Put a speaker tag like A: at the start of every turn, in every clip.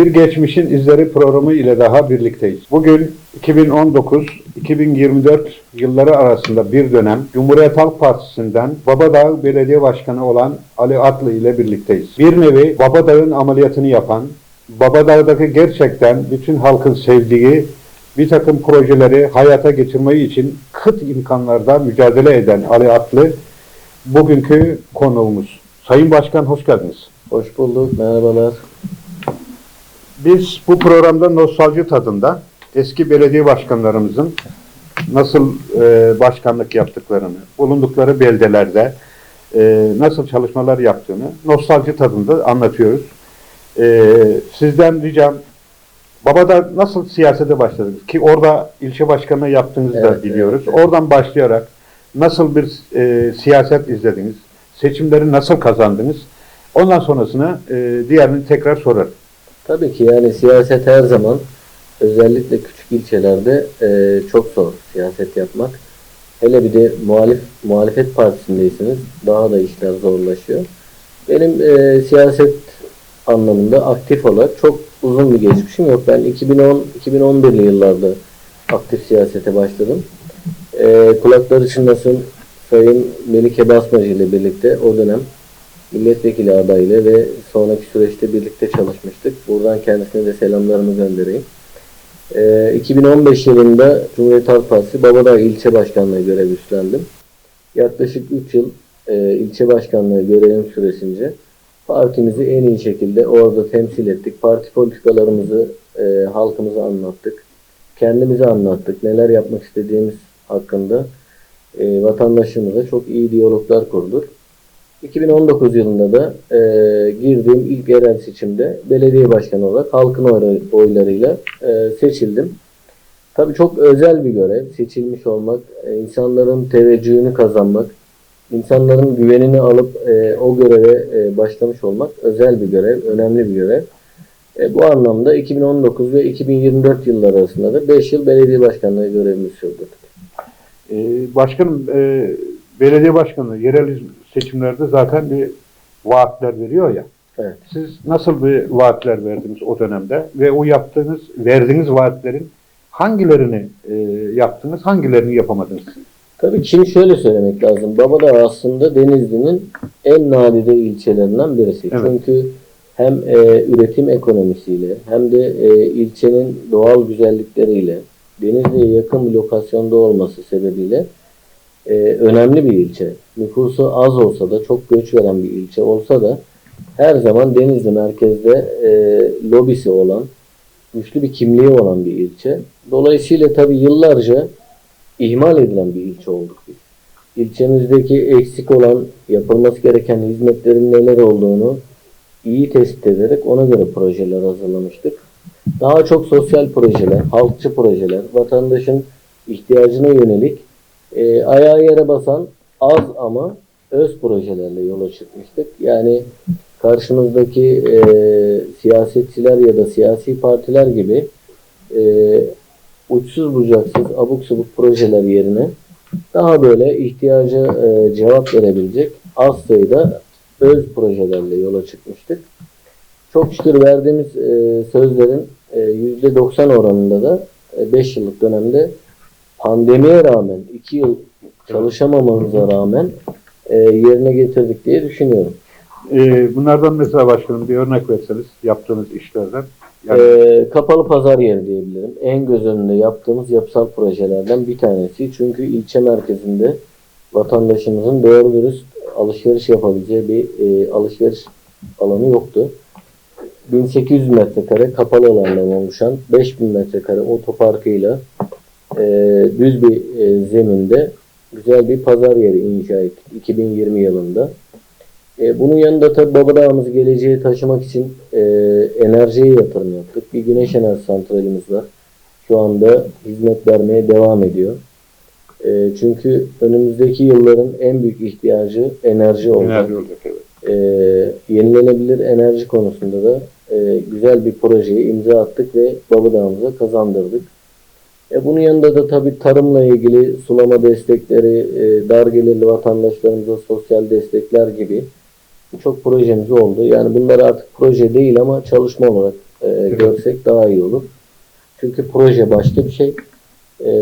A: Bir Geçmişin İzleri programı ile daha birlikteyiz. Bugün 2019-2024 yılları arasında bir dönem Cumhuriyet Halk Partisi'nden Babadağ Belediye Başkanı olan Ali Atlı ile birlikteyiz. Bir nevi Babadağ'ın ameliyatını yapan, Babadağ'daki gerçekten bütün halkın sevdiği bir takım projeleri hayata geçirmeyi için kıt imkanlarda mücadele eden Ali Atlı bugünkü konuğumuz. Sayın Başkan hoş geldiniz.
B: Hoş bulduk, merhabalar.
A: Biz bu programda nostalji tadında eski belediye başkanlarımızın nasıl e, başkanlık yaptıklarını, bulundukları beldelerde e, nasıl çalışmalar yaptığını nostalji tadında anlatıyoruz. E, sizden ricam, Baba'da nasıl siyasete başladınız? Ki orada ilçe başkanı yaptığınızı da
B: Evet,
A: biliyoruz.
B: evet, evet.
A: Oradan başlayarak nasıl bir e, siyaset izlediniz? Seçimleri nasıl kazandınız? Ondan sonrasını e, diğerini tekrar sorarım.
B: Tabii ki yani siyaset her zaman özellikle küçük ilçelerde e, çok zor siyaset yapmak. Hele bir de muhalif muhalefet partisindeyseniz daha da işler zorlaşıyor. Benim e, siyaset anlamında aktif olarak çok uzun bir geçmişim yok. Ben 2010-2011'li yıllarda aktif siyasete başladım. E, kulakları çınlasın Sayın Melike Basmacı ile birlikte o dönem milletvekili adayıyla ve sonraki süreçte birlikte çalışmıştık. Buradan kendisine de selamlarımı göndereyim. Ee, 2015 yılında Cumhuriyet Halk Partisi Babadağ ilçe başkanlığı görevi üstlendim. Yaklaşık 3 yıl e, ilçe başkanlığı görevim süresince partimizi en iyi şekilde orada temsil ettik. Parti politikalarımızı e, halkımıza anlattık. Kendimize anlattık. Neler yapmak istediğimiz hakkında e, vatandaşımıza çok iyi diyaloglar kurduk. 2019 yılında da e, girdiğim ilk yerel seçimde belediye başkanı olarak halkın oy- oylarıyla e, seçildim. Tabii çok özel bir görev. Seçilmiş olmak, e, insanların teveccühünü kazanmak, insanların güvenini alıp e, o göreve e, başlamış olmak özel bir görev, önemli bir görev. E, bu anlamda 2019 ve 2024 yılları arasında da 5 yıl belediye başkanlığı görevimi sürdürdüm.
A: Ee, başkanım, e, belediye başkanı yerel seçimlerde zaten bir vaatler veriyor ya.
B: Evet.
A: Siz nasıl bir vaatler verdiniz o dönemde ve o yaptığınız, verdiğiniz vaatlerin hangilerini e, yaptınız, hangilerini yapamadınız?
B: Tabii şimdi şöyle söylemek lazım. Babadağ aslında Denizli'nin en nadide ilçelerinden birisi.
A: Evet.
B: Çünkü hem e, üretim ekonomisiyle hem de e, ilçenin doğal güzellikleriyle Denizli'ye yakın bir lokasyonda olması sebebiyle e, önemli bir ilçe. Nüfusu az olsa da çok göç veren bir ilçe olsa da her zaman Denizli merkezde e, lobisi olan, güçlü bir kimliği olan bir ilçe. Dolayısıyla tabii yıllarca ihmal edilen bir ilçe olduk biz. İlçemizdeki eksik olan, yapılması gereken hizmetlerin neler olduğunu iyi tespit ederek ona göre projeler hazırlamıştık. Daha çok sosyal projeler, halkçı projeler, vatandaşın ihtiyacına yönelik e, ayağı yere basan az ama öz projelerle yola çıkmıştık. Yani karşımızdaki e, siyasetçiler ya da siyasi partiler gibi e, uçsuz bucaksız abuk subuk projeler yerine daha böyle ihtiyaca e, cevap verebilecek az sayıda öz projelerle yola çıkmıştık. Çok şükür verdiğimiz e, sözlerin e, %90 oranında da 5 yıllık dönemde pandemiye rağmen 2 yıl çalışamamamıza rağmen e, yerine getirdik diye düşünüyorum.
A: E, bunlardan mesela başkanım bir örnek verseniz yaptığınız işlerden. Yani,
B: Ee, kapalı pazar yeri diyebilirim. En göz önünde yaptığımız yapısal projelerden bir tanesi. Çünkü ilçe merkezinde vatandaşımızın doğru dürüst alışveriş yapabileceği bir e, alışveriş alanı yoktu. 1800 metrekare kapalı alandan oluşan 5000 metrekare otoparkıyla e, düz bir e, zeminde güzel bir pazar yeri inşa ettik 2020 yılında. E, bunun yanında tabii Babadağ'ımızı geleceğe taşımak için e, enerjiye yatırım yaptık. Bir güneş enerji santralimiz var. Şu anda hizmet vermeye devam ediyor. E, çünkü önümüzdeki yılların en büyük ihtiyacı enerji olacak.
A: enerji olacak evet.
B: E, yenilenebilir enerji konusunda da e, güzel bir projeye imza attık ve Babadağ'ımıza kazandırdık. E, bunun yanında da tabii tarımla ilgili sulama destekleri, e, dar gelirli vatandaşlarımıza sosyal destekler gibi birçok projemiz oldu. Yani bunlar artık proje değil ama çalışma olarak e, görsek daha iyi olur. Çünkü proje başka bir şey. E,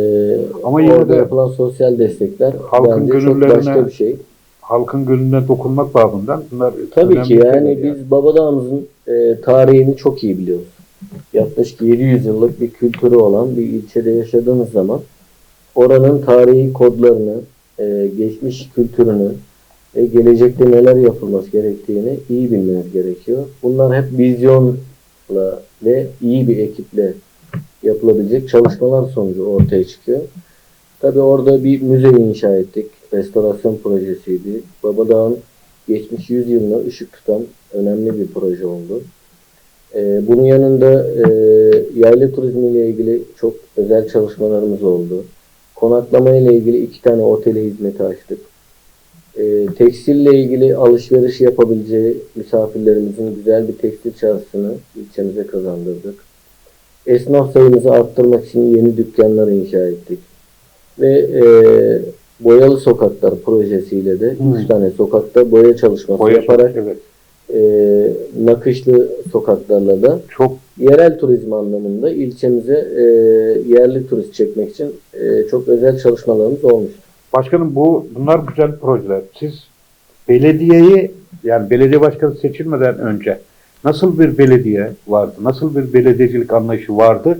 A: Ama yine de
B: yapılan sosyal destekler
A: halkın
B: çok
A: gönüllerine
B: başka bir şey.
A: halkın gönlüne dokunmak babından bunlar
B: Tabii ki yani
A: şeyler
B: biz Babadağ'ımızın e, tarihini çok iyi biliyoruz. Yaklaşık 700 yıllık bir kültürü olan bir ilçede yaşadığınız zaman oranın tarihi kodlarını, e, geçmiş kültürünü ve gelecekte neler yapılması gerektiğini iyi bilmeniz gerekiyor. Bunlar hep vizyonla ve iyi bir ekiple yapılabilecek çalışmalar sonucu ortaya çıkıyor. Tabii orada bir müze inşa ettik. Restorasyon projesiydi. Babadağ'ın geçmiş 100 yılına ışık tutan önemli bir proje oldu. Ee, bunun yanında e, yayla turizmi ile ilgili çok özel çalışmalarımız oldu. Konaklama ile ilgili iki tane otele hizmeti açtık. Ee, tekstille ilgili alışveriş yapabileceği misafirlerimizin güzel bir tekstil çarşısını ilçemize kazandırdık. Esnaf sayımızı arttırmak için yeni dükkanlar inşa ettik. Ve e, Boyalı Sokaklar projesiyle de
A: Hmm.
B: üç tane sokakta boya çalışması
A: Boya-
B: yaparak
A: evet.
B: E, nakışlı sokaklarla da
A: çok
B: yerel turizm anlamında ilçemize e, yerli turist çekmek için e, çok özel çalışmalarımız olmuştu.
A: başkanım bu bunlar güzel projeler. Siz belediyeyi yani belediye başkanı seçilmeden önce nasıl bir belediye vardı? Nasıl bir belediyecilik anlayışı vardı?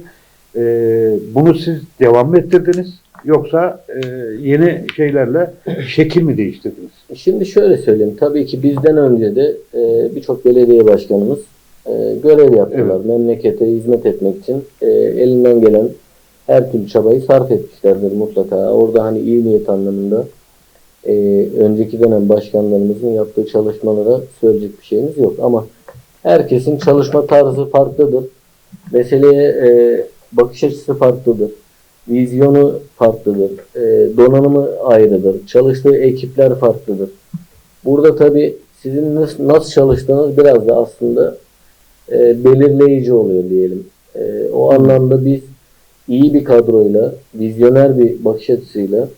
A: Ee, bunu siz devam ettirdiniz? Yoksa e, yeni şeylerle şekil mi değiştirdiniz?
B: Şimdi şöyle söyleyeyim. Tabii ki bizden önce de e, birçok belediye başkanımız e, görev yaptılar. Memlekete hizmet etmek için e, elinden gelen her türlü çabayı sarf etmişlerdir mutlaka. Orada hani iyi niyet anlamında e, önceki dönem başkanlarımızın yaptığı çalışmalara söyleyecek bir şeyimiz yok. Ama herkesin çalışma tarzı farklıdır. Meseleye e, bakış açısı farklıdır. Vizyonu farklıdır. E, donanımı ayrıdır. Çalıştığı ekipler farklıdır. Burada tabii sizin nasıl, nasıl çalıştığınız biraz da aslında e, belirleyici oluyor diyelim. E, o anlamda biz iyi bir kadroyla, vizyoner bir bakış açısıyla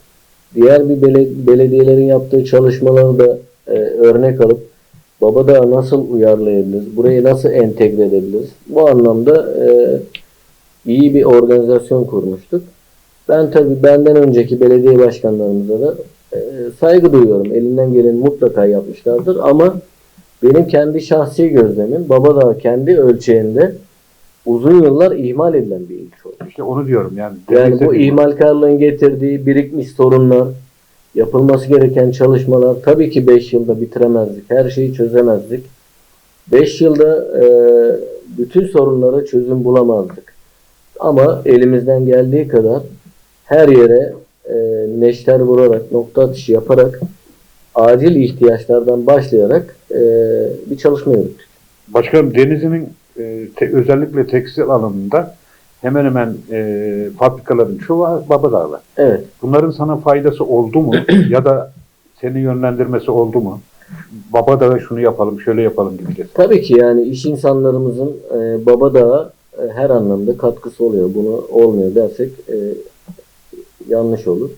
B: diğer bir bele- belediyelerin yaptığı çalışmaları da örnek alıp Babadağ'ı nasıl uyarlayabiliriz, burayı nasıl entegre edebiliriz? Bu anlamda iyi bir organizasyon kurmuştuk. Ben tabii benden önceki belediye başkanlarımıza da e, saygı duyuyorum. Elinden geleni mutlaka yapmışlardır ama benim kendi şahsi gözlemim Babadağ kendi ölçeğinde uzun yıllar ihmal edilen bir ilçe oldu.
A: İşte onu diyorum yani.
B: Yani bu ihmalkarlığın getirdiği birikmiş sorunlar, yapılması gereken çalışmalar tabii ki 5 yılda bitiremezdik. Her şeyi çözemezdik. 5 yılda e, bütün sorunlara çözüm bulamazdık. Ama elimizden geldiği kadar her yere e, neşter vurarak, nokta atışı yaparak acil ihtiyaçlardan başlayarak e, bir çalışma yürüttük.
A: Başkanım Denizli'nin e, te- özellikle tekstil alanında hemen hemen e, fabrikaların çoğu Babadağ'da.
B: Evet.
A: Bunların sana faydası oldu mu? ya da seni yönlendirmesi oldu mu? Babadağ'a şunu yapalım, şöyle yapalım gibi de.
B: Tabii ki yani iş insanlarımızın e, Babadağ'a e, her anlamda katkısı oluyor. Bunu olmuyor dersek e, yanlış olur.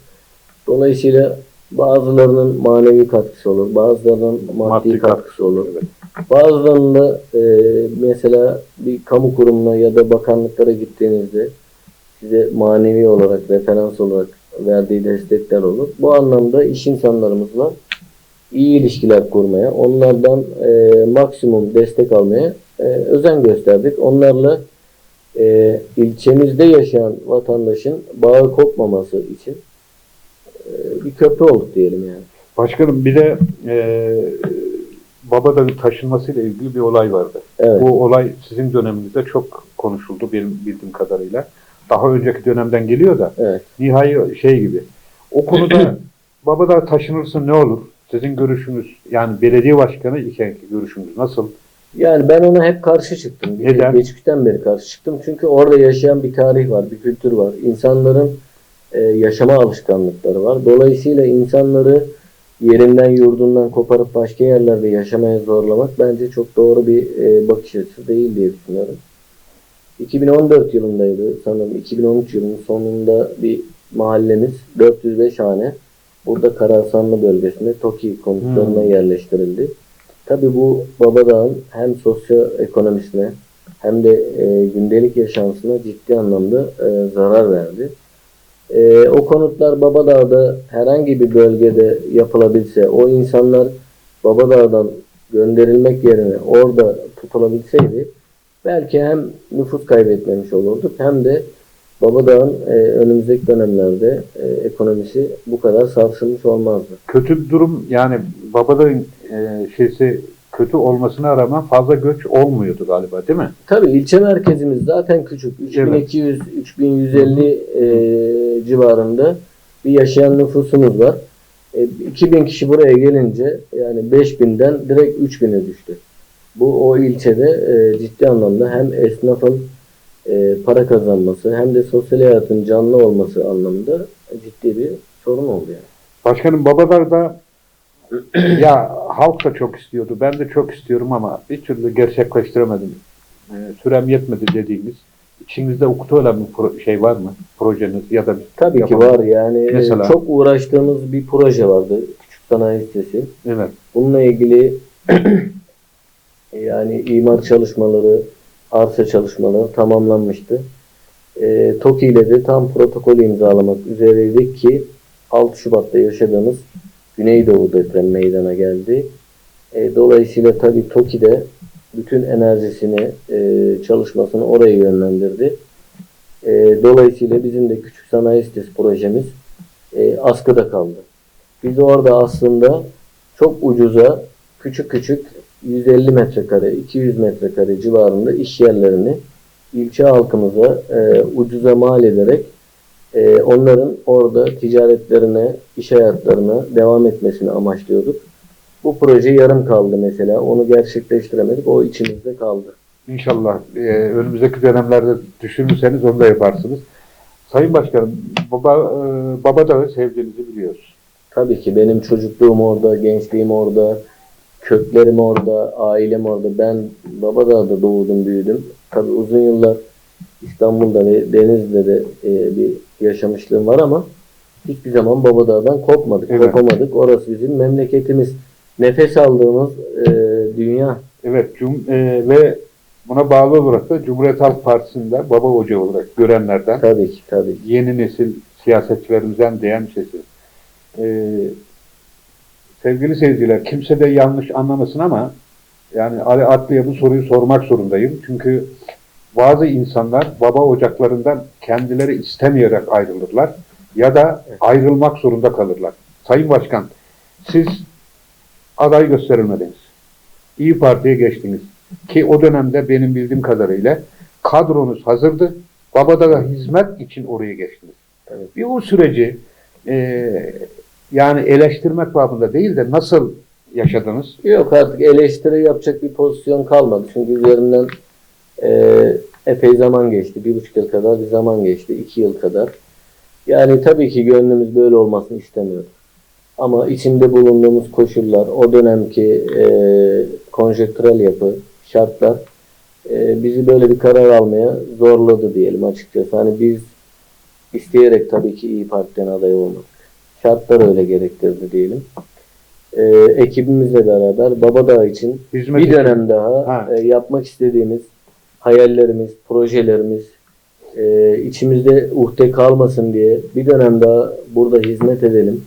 B: Dolayısıyla bazılarının manevi katkısı olur, bazılarının maddi,
A: Maddi
B: katkısı olur.
A: Evet.
B: Bazılarının da e, mesela bir kamu kurumuna ya da bakanlıklara gittiğinizde size manevi olarak, referans olarak verdiği destekler olur. Bu anlamda iş insanlarımızla iyi ilişkiler kurmaya, onlardan e, maksimum destek almaya e, özen gösterdik. Onlarla e, ilçemizde yaşayan vatandaşın bağı kopmaması için e, bir köprü olduk diyelim yani.
A: Başkanım bir de e, Babadağ'ın taşınmasıyla ilgili bir olay vardı.
B: Evet.
A: Bu olay sizin döneminizde çok konuşuldu benim bildiğim kadarıyla. Daha önceki dönemden geliyor da
B: Evet.
A: nihai şey gibi. O konuda Babadağ taşınırsa ne olur? Sizin görüşünüz yani belediye başkanı ikenki görüşünüz nasıl?
B: Yani ben ona hep karşı çıktım.
A: Neden?
B: Geçmişten beri karşı çıktım. Çünkü orada yaşayan bir tarih var, bir kültür var. İnsanların e, yaşama alışkanlıkları var. Dolayısıyla insanları yerinden yurdundan koparıp başka yerlerde yaşamaya zorlamak bence çok doğru bir e, bakış açısı değil diye düşünüyorum. 2014 yılındaydı sanırım 2013 yılının sonunda bir mahallemiz 405 hane burada Karasanlı bölgesinde TOKİ konutlarına
A: Hmm.
B: yerleştirildi. Tabi bu Babadağ'ın hem sosyoekonomisine hem de e, gündelik yaşantısına ciddi anlamda e, zarar verdi. E, o konutlar Babadağ'da herhangi bir bölgede yapılabilse, o insanlar Babadağ'dan gönderilmek yerine orada tutulabilseydi belki hem nüfus kaybetmemiş olurduk hem de Babadağ'ın e, önümüzdeki dönemlerde e, ekonomisi bu kadar sarsılmış olmazdı.
A: Kötü bir durum yani Babadağ'ın e, şeysi kötü olmasına rağmen fazla göç olmuyordu galiba değil mi?
B: Tabii ilçe merkezimiz zaten küçük. 3200-3150 e, civarında bir yaşayan nüfusumuz var. E, 2000 kişi buraya gelince yani 5000'den direkt 3000'e düştü. Bu o ilçede e, ciddi anlamda hem esnafın e, para kazanması hem de sosyal hayatın canlı olması anlamında ciddi bir sorun oldu yani.
A: Başkanım Babadağ'da ya halk da çok istiyordu. Ben de çok istiyorum ama bir türlü gerçekleştiremedim. E, sürem yetmedi dediğimiz. İçinizde ukde olan bir pro- şey var mı? Projeniz ya da bir
B: Tabii ki
A: yapalım.
B: var yani
A: Mesela?
B: çok uğraştığımız bir proje vardı. Küçük sanayi sitesi.
A: Evet.
B: Bununla ilgili yani imar çalışmaları, arsa çalışmaları tamamlanmıştı. E, TOKİ ile de tam protokolü imzalamak üzereydik ki 6 Şubat'ta yaşadığımız Güneydoğu deprem meydana geldi. E, dolayısıyla tabii TOKİ de bütün enerjisini, e, çalışmasını oraya yönlendirdi. E, dolayısıyla bizim de küçük sanayi sitesi projemiz e, askıda kaldı. Biz orada aslında çok ucuza küçük küçük 150 metrekare, 200 metrekare civarında iş yerlerini ilçe halkımıza e, ucuza mal ederek e, onların orada ticaretlerine, iş hayatlarına devam etmesini amaçlıyorduk. Bu proje yarım kaldı mesela. Onu gerçekleştiremedik. O içimizde kaldı.
A: İnşallah e, önümüzdeki dönemlerde düşünürseniz onu da yaparsınız. Sayın Başkanım, Baba, e, Babadağ'ı sevdiğinizi biliyoruz.
B: Tabii ki benim çocukluğum orada, gençliğim orada, köklerim orada, ailem orada. Ben Babadağ'da doğdum, büyüdüm. Tabii uzun yıllar İstanbul'da ve Denizli'de de e, bir yaşamışlığım var ama hiçbir zaman Babadağ'dan kopmadık,
A: Evet.
B: kopamadık. Orası bizim memleketimiz. Nefes aldığımız e, dünya.
A: Evet cum- e, ve buna bağlı olarak da Cumhuriyet Halk Partisi'nde baba hoca olarak görenlerden
B: Tabii ki, tabii ki.
A: yeni nesil siyasetçilerimizden diyen birisi. Ee, sevgili seyirciler, kimse de yanlış anlamasın ama yani Ali Atlı'ya bu soruyu sormak zorundayım. Çünkü bazı insanlar baba ocaklarından kendileri istemeyerek ayrılırlar ya da ayrılmak zorunda kalırlar. Sayın Başkan, siz aday gösterilmediniz. İyi Parti'ye geçtiniz. Ki o dönemde benim bildiğim kadarıyla kadronuz hazırdı. Babadağ'a hizmet için oraya geçtiniz.
B: Evet.
A: Bir o süreci e, yani eleştirmek babında değil de nasıl yaşadınız?
B: Yok artık eleştiri yapacak bir pozisyon kalmadı. Çünkü üzerinden e, epey zaman geçti. Bir buçuk yıl kadar bir zaman geçti. iki yıl kadar. Yani tabii ki gönlümüz böyle olmasını istemiyordu. Ama içinde bulunduğumuz koşullar, o dönemki e, konjektürel yapı, şartlar e, bizi böyle bir karar almaya zorladı diyelim açıkçası. Hani biz isteyerek tabii ki İyi Parti'den aday olmadık. Şartlar öyle gerektirdi diyelim. E, ekibimizle beraber Babadağ için
A: Hizmet
B: bir dönem daha
A: Ha.
B: e, yapmak istediğimiz hayallerimiz, projelerimiz e, içimizde uhde kalmasın diye bir dönem daha burada hizmet edelim.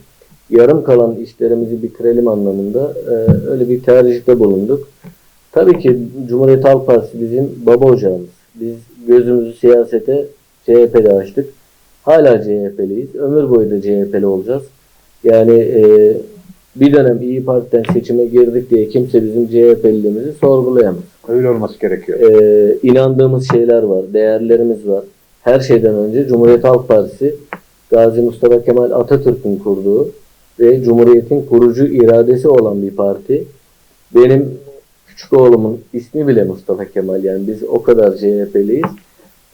B: Yarım kalan işlerimizi bitirelim anlamında e, öyle bir tercihte bulunduk. Tabii ki Cumhuriyet Halk Partisi bizim baba ocağımız. Biz gözümüzü siyasete CHP'de açtık. Hala CHP'liyiz. Ömür boyu da CHP'li olacağız. Yani e, bir dönem İyi Parti'den seçime girdik diye kimse bizim CHP'liliğimizi sorgulayamaz.
A: Öyle olması gerekiyor.
B: Ee, inandığımız şeyler var, değerlerimiz var. Her şeyden önce Cumhuriyet Halk Partisi Gazi Mustafa Kemal Atatürk'ün kurduğu ve Cumhuriyet'in kurucu iradesi olan bir parti. Benim küçük oğlumun ismi bile Mustafa Kemal yani biz o kadar CHP'liyiz.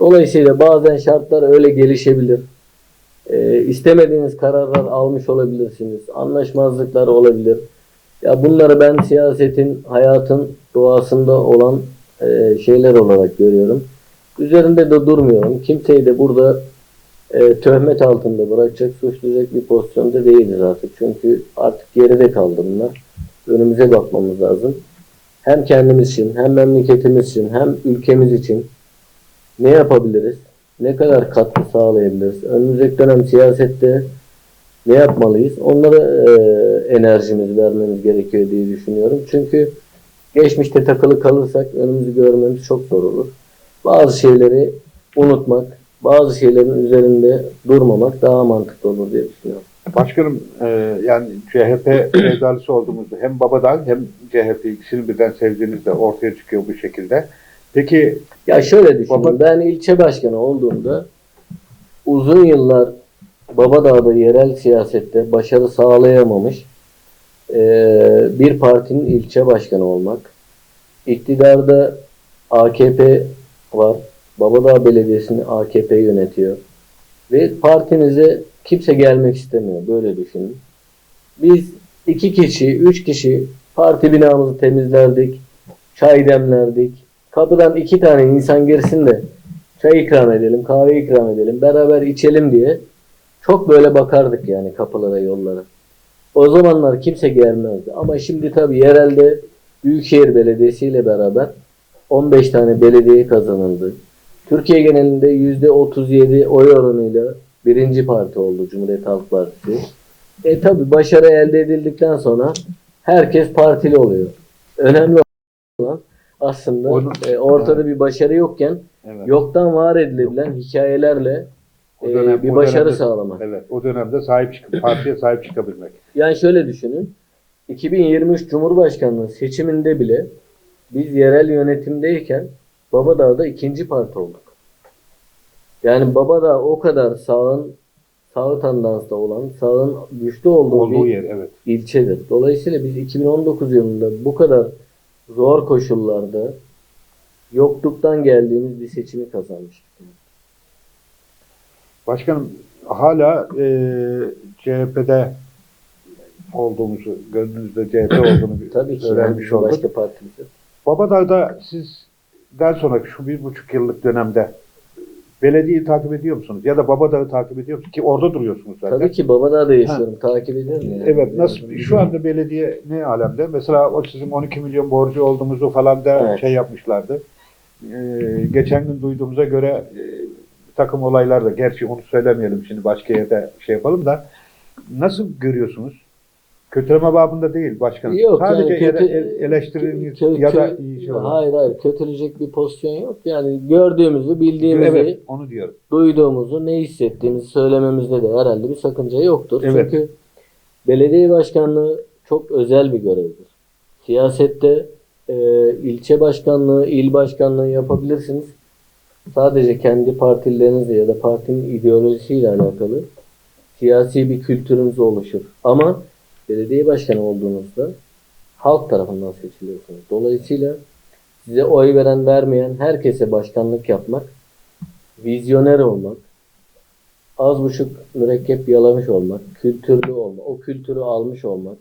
B: Dolayısıyla bazen şartlar öyle gelişebilir. Ee, istemediğiniz kararlar almış olabilirsiniz. Anlaşmazlıklar olabilir. Ya bunları ben siyasetin, hayatın doğasında olan e, şeyler olarak görüyorum. Üzerinde de durmuyorum. Kimseyi de burada e, töhmet altında bırakacak, suçlayacak bir pozisyonda değiliz artık. Çünkü artık geride kaldı bunlar. Önümüze bakmamız lazım. hem kendimiz için, hem memleketimiz için, hem ülkemiz için ne yapabiliriz? Ne kadar katkı sağlayabiliriz? Önümüzdeki dönem siyasette ne yapmalıyız? Onlara e, enerjimizi vermemiz gerekiyor diye düşünüyorum. Çünkü geçmişte takılı kalırsak önümüzü görmemiz çok zor olur. Bazı şeyleri unutmak, bazı şeylerin üzerinde durmamak daha mantıklı olur diye düşünüyorum.
A: Başkanım e, yani CHP sevdalısı olduğumuzda hem babadan hem CHP ikisini birden sevdiğiniz de ortaya çıkıyor bu şekilde. Peki
B: Ya şöyle düşünün.
A: Baba-
B: Ben ilçe başkanı olduğumda uzun yıllar Babadağ'da yerel siyasette başarı sağlayamamış eee, bir partinin ilçe başkanı olmak. İktidarda AKP var. Babadağ Belediyesi'ni AKP yönetiyor. Ve partinize kimse gelmek istemiyor. Böyle düşünün. Biz iki kişi, üç kişi parti binamızı temizlerdik. Çay demlerdik. Kapıdan iki tane insan girsin de çay ikram edelim, kahve ikram edelim, beraber içelim diye çok böyle bakardık yani kapılara, yollara. O zamanlar kimse gelmezdi. Ama şimdi tabii yerelde Büyükşehir Belediyesi ile beraber 15 tane belediye kazanıldı. Türkiye genelinde %37 oy oranıyla birinci parti oldu Cumhuriyet Halk Partisi. E tabii başarı elde edildikten sonra herkes partili oluyor. Önemli aslında
A: Onun-
B: e, ortada bir başarı yokken
A: evet,
B: yoktan var edilebilen hikayelerle
A: O
B: e,
A: dönem-
B: bir
A: o
B: başarı
A: dönemde-
B: sağlamak.
A: evet o dönemde sahip çıkıp partiye sahip çıkabilmek.
B: Yani şöyle düşünün. 2023 Cumhurbaşkanlığı seçiminde bile biz yerel yönetimdeyken Babadağ'da ikinci parti olduk. Yani Babadağ o kadar sağın sağ tandansda olan, sağın güçlü olduğu,
A: Olduğu
B: bir
A: yer evet.
B: ilçedir. Dolayısıyla biz 2019 yılında bu kadar zor koşullarda yokluktan geldiğimiz bir seçimi kazanmıştık.
A: Başkanım hala e, CHP'de olduğumuzu, gönlünüzde CHP olduğunu
B: Tabii ki
A: öğrenmiş olduk.
B: başka partimiz yok.
A: Babadağ'da sizden sonraki şu bir buçuk yıllık dönemde belediyeyi takip ediyor musunuz? Ya da Babadağ'ı takip ediyor musunuz? Ki orada duruyorsunuz zaten.
B: Tabii ki Babadağ'da yaşıyorum. Takip ediyorum yani.
A: Evet, nasıl şu anda belediye ne alemde? Mesela o sizin 12 milyon borcu olduğumuzu falan da
B: Evet.
A: şey yapmışlardı. Ee, geçen gün duyduğumuza göre e, takım olaylar da gerçi onu söylemeyelim şimdi başka yerde şey yapalım da nasıl görüyorsunuz? Kötüleme babında değil başkanım.
B: Yok
A: Sadece
B: yani kötü,
A: ele- ele- eleştiriniz
B: kö-
A: ya da iyi şey olarak.
B: Hayır hayır kötülecek bir pozisyon yok. Yani gördüğümüzü, bildiğimizi,
A: Evet, onu diyorum.
B: duyduğumuzu, ne hissettiğimizi söylememizde de herhalde bir sakınca yoktur.
A: Evet.
B: Çünkü belediye başkanlığı çok özel bir görevdir. Siyasette e, ilçe başkanlığı, il başkanlığı yapabilirsiniz. Sadece kendi partilerinizle ya da partinin ideolojisiyle alakalı siyasi bir kültürünüz oluşur. Ama belediye başkanı olduğunuzda halk tarafından seçiliyorsunuz. Dolayısıyla size oy veren vermeyen herkese başkanlık yapmak, vizyoner olmak, az buçuk mürekkep yalamış olmak, kültürlü olmak, o kültürü almış olmak,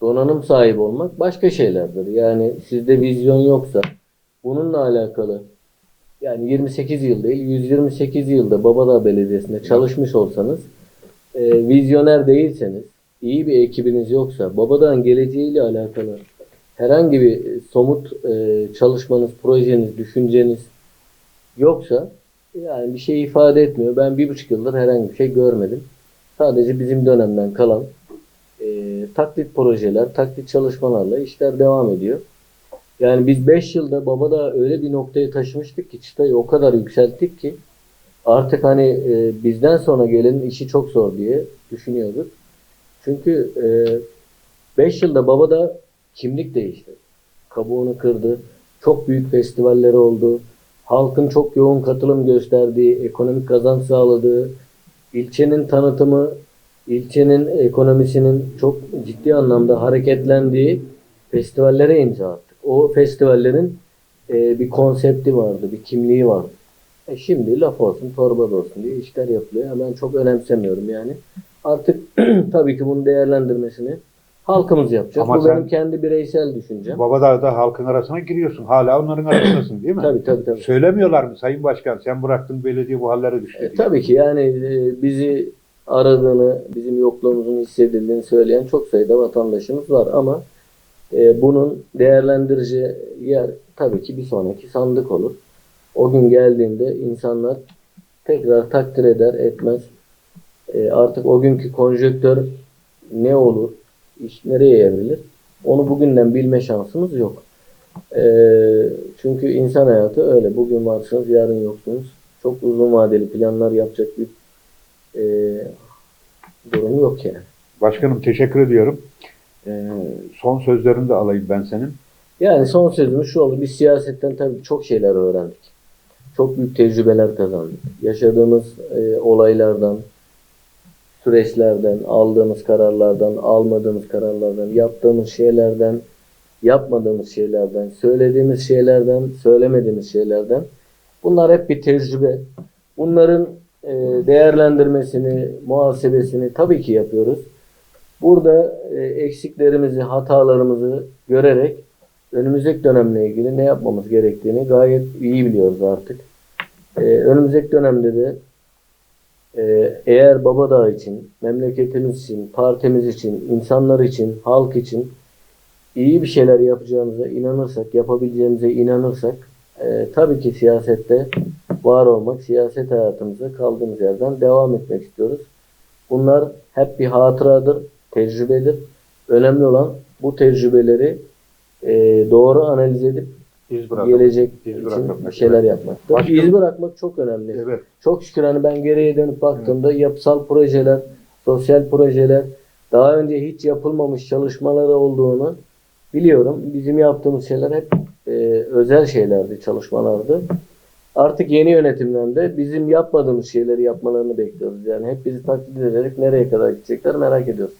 B: donanım sahibi olmak başka şeylerdir. Yani sizde vizyon yoksa bununla alakalı yani 28 yıl değil 128 yılda Babadağ Belediyesi'nde çalışmış olsanız e, vizyoner değilseniz iyi bir ekibiniz yoksa Babadağ'ın geleceğiyle alakalı herhangi bir e, somut e, çalışmanız, projeniz, düşünceniz yoksa yani bir şey ifade etmiyor. Ben bir buçuk yıldır herhangi bir şey görmedim. Sadece bizim dönemden kalan e, taklit projeler, taklit çalışmalarla işler devam ediyor. Yani biz 5 yılda Babadağ öyle bir noktaya taşımıştık ki çıtayı o kadar yükselttik ki artık hani e, bizden sonra gelenin işi çok zor diye düşünüyorduk. Çünkü 5 yılda Babadağ kimlik değişti. Kabuğunu kırdı. Çok büyük festivalleri oldu. Halkın çok yoğun katılım gösterdiği, ekonomik kazanç sağladığı, ilçenin tanıtımı, ilçenin ekonomisinin çok ciddi anlamda hareketlendiği festivallere imza attık. O festivallerin e, bir konsepti vardı, bir kimliği vardı. E şimdi laf olsun, torba da olsun diye işler yapılıyor. Ya Ben çok önemsemiyorum yani. Artık tabii ki bunun değerlendirmesini halkımız yapacak.
A: Ama
B: Bu
A: sen-
B: benim kendi bireysel düşüncem.
A: Babadağ'da halkın arasına giriyorsun. Hala onların arasındasın değil mi?
B: Tabii tabii tabii.
A: Söylemiyorlar mı Sayın Başkan sen bıraktın belediye bu hallere düştü
B: E,
A: diye.
B: tabii ki yani e, bizi aradığını, bizim yokluğumuzun hissedildiğini söyleyen çok sayıda vatandaşımız var ama E, bunun değerlendirici yer tabii ki bir sonraki sandık olur. O gün geldiğinde insanlar tekrar takdir eder etmez. E, artık o günkü konjöktör ne olur, iş nereye evrilir onu bugünden bilme şansımız yok. E, çünkü insan hayatı öyle. Bugün varsınız, yarın yoksunuz. Çok uzun vadeli planlar yapacak bir e, durum yok yani.
A: Başkanım teşekkür ediyorum. Son sözlerini de alayım ben senin.
B: Yani son sözümüz şu oldu. Biz siyasetten tabii çok şeyler öğrendik. Çok büyük tecrübeler kazandık. Yaşadığımız e, olaylardan, süreçlerden, aldığımız kararlardan, almadığımız kararlardan, yaptığımız şeylerden, yapmadığımız şeylerden, söylediğimiz şeylerden, söylemediğimiz şeylerden. Bunlar hep bir tecrübe. Bunların e, değerlendirmesini, muhasebesini tabii ki yapıyoruz. Burada e, eksiklerimizi, hatalarımızı görerek önümüzdeki dönemle ilgili ne yapmamız gerektiğini gayet iyi biliyoruz artık. E, önümüzdeki dönemde de eğer Babadağ için, memleketimiz için, partimiz için, insanlar için, halk için iyi bir şeyler yapacağımıza inanırsak, yapabileceğimize inanırsak e, tabii ki siyasette var olmak, siyaset hayatımıza kaldığımız yerden devam etmek istiyoruz. Bunlar hep bir hatıradır, tecrübedir. Önemli olan bu tecrübeleri e, doğru analiz edip
A: İz bırakın.
B: gelecek
A: iz
B: için
A: bırakmak.
B: bir şeyler yapmaktır.
A: Başka-
B: İz bırakmak çok önemli.
A: Evet.
B: Çok şükür hani ben geriye dönüp baktığımda yapısal projeler, sosyal projeler, daha önce hiç yapılmamış çalışmaları olduğunu biliyorum. Bizim yaptığımız şeyler hep e, özel şeylerdi, çalışmalardı. Artık yeni yönetimden de bizim yapmadığımız şeyleri yapmalarını bekliyoruz. Yani hep bizi taklit ederek nereye kadar gidecekler merak ediyoruz.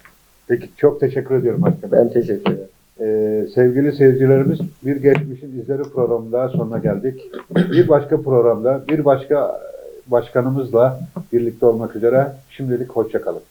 A: Peki çok teşekkür ediyorum başkanım.
B: Ben teşekkür ederim.
A: Ee, sevgili seyircilerimiz bir geçmişin izleri programı daha sonuna geldik. Bir başka programda bir başka başkanımızla birlikte olmak üzere şimdilik hoşçakalın.